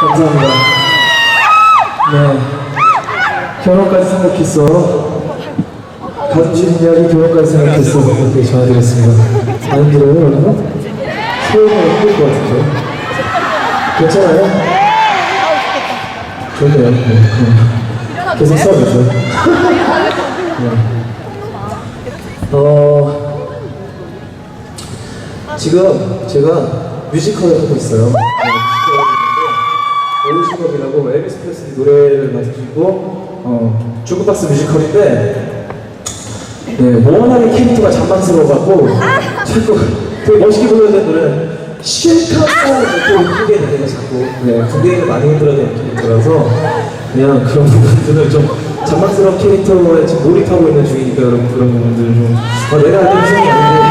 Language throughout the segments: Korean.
감사합니다. 네. 결혼까지 생각했어. 가슴 이야기 결혼까지 생각했어. 이렇게 전해드렸습니다. 안 힘들어요, 여러분? 소용이 힘들 것 같은데. 괜찮아요? 좋네요. 네, 그럼 계속 써보세요. 네. 어, 지금 제가 뮤지컬을 하고 있어요. 네, 오우시업이라고 엘비스 프레슬리 노래를 가지고 어, 중국박스 뮤지컬인데 네, 워낙에 캐릭터가 잔망스러워갖고 자꾸 되게 멋있게 불러야 되는 노래는 실컷 이렇게 크게 되는 자꾸 네, 군대인을 많이 흔들어야 되는 캐릭터라서 그냥 그런 부분들을 좀 잔망스러운 캐릭터에 지금 몰입하고 있는 중이니까 여러분 그런 부분들을 좀 아, 내가 하는 생각이 아닌데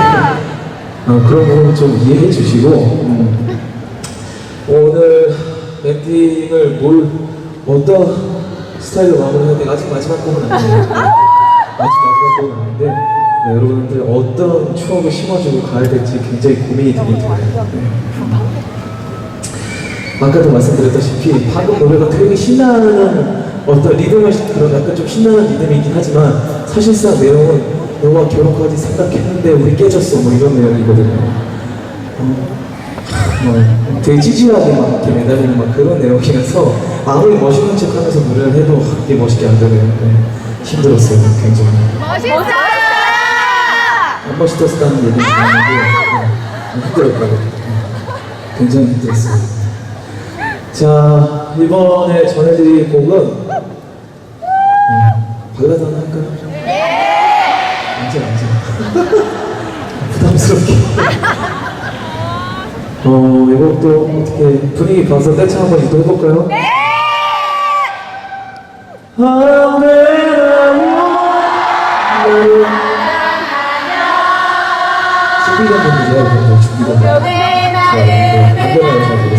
어, 그런 부분 좀 이해해 주시고 음. 밴딩을 뭘 어떤 스타일로 마무리해야 돼? 아직 마지막 곡은 아니에요. 아직 마지막 곡은 아닌데 네, 여러분들 어떤 추억을 심어주고 가야 될지 굉장히 고민이 됩니다 네. 아까도 말씀드렸다시피 방금 노래가 되게 신나는 어떤 리듬을 그런 약간 좀 신나는 리듬이긴 하지만 사실상 내용은 너와 결혼까지 생각했는데 우리 깨졌어. 뭐 이런 내용이거든요. 어, 뭐 되게 찌질하게 막 이렇게 매달리는 막 그런 내용이라서 아무리 멋있는 척 하면서 노래를 해도 그게 멋있게 안 되네요 네. 힘들었어요 굉장히 멋있다! 안 멋있었다는 얘기는 아니고 네, 힘들었다고 네, 굉장히 힘들었어요 자 이번에 전해드릴 곡은 네, 발라드 하나 할까요? 언제 언제 부담스럽게 어 이것도 어떻게 분위기 봐서 떼창 한번 시도해볼까요? 네! 준비가 됩니다. 여러분들 준비가 됩니다. 네, 네, 안전하게 잘 되겠습니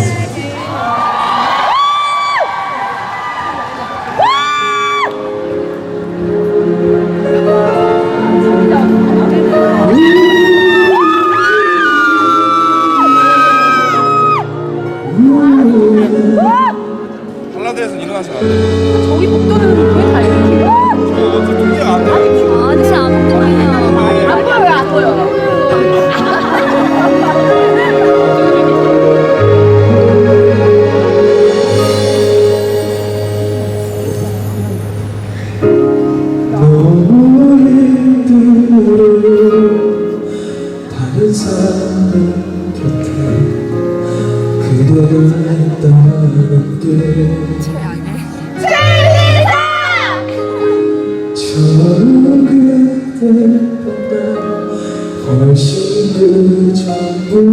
그때보다 훨씬 그 전부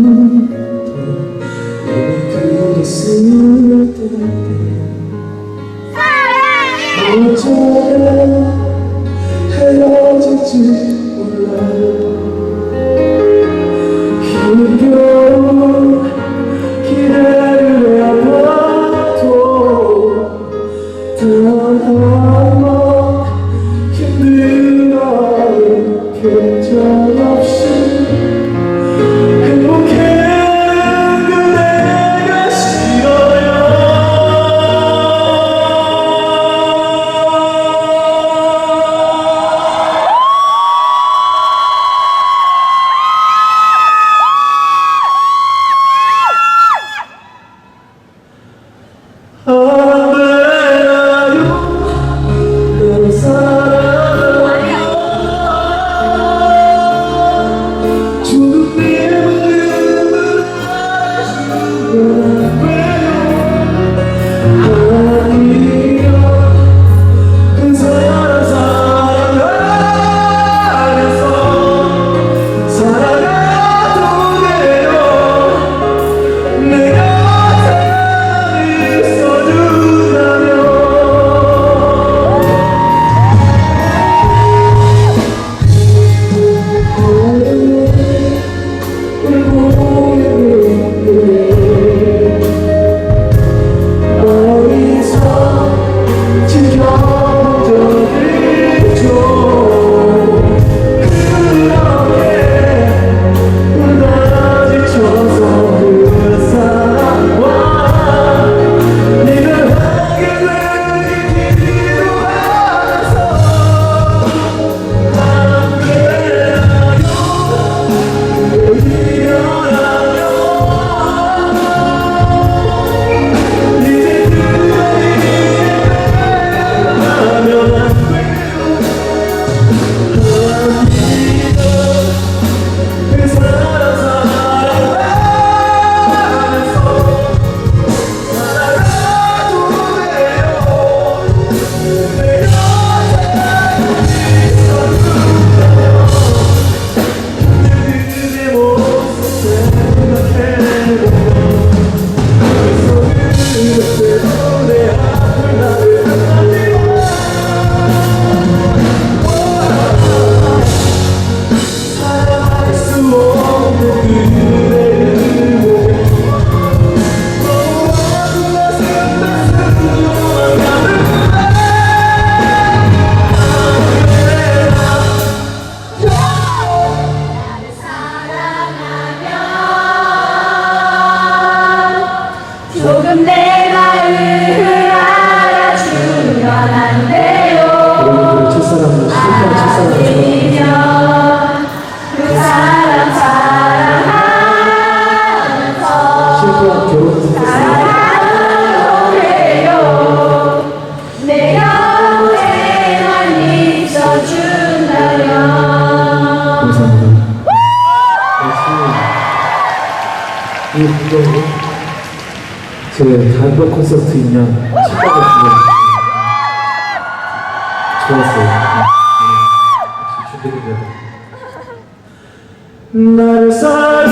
这老少。 조금 내 마음을 알아주면 안 돼요. 첫사랑으로 실패한 아니면 그 사람 사랑하면서 실패한 곁에만 있어준다면. 감사합니다. 이 제 단독 콘서트 있냐 착각했어요. 좋았어요. 네. 준비된 나를 사랑